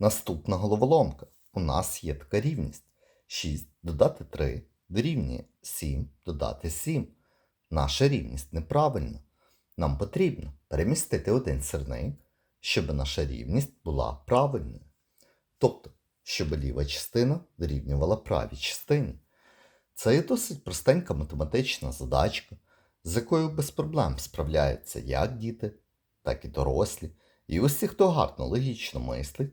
Наступна головоломка. У нас є така рівність. 6 додати 3 дорівнює 7 додати 7. Наша рівність неправильна. Нам потрібно перемістити один сирник, щоб наша рівність була правильною. Тобто, щоб ліва частина дорівнювала правій частині. Це є досить простенька математична задачка, з якою без проблем справляються як діти, так і дорослі. І усі, хто гарно логічно мислить,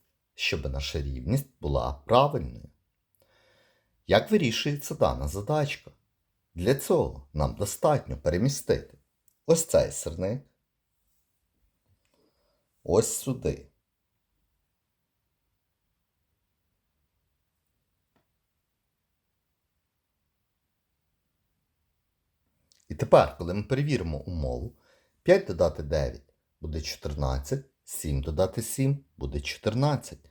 щоб наша рівність була правильною. Як вирішується дана задачка? Для цього нам достатньо перемістити ось цей сирник, ось сюди. І тепер, коли ми перевіримо умову, 5 додати 9 буде 14, 7 додати 7 буде 14.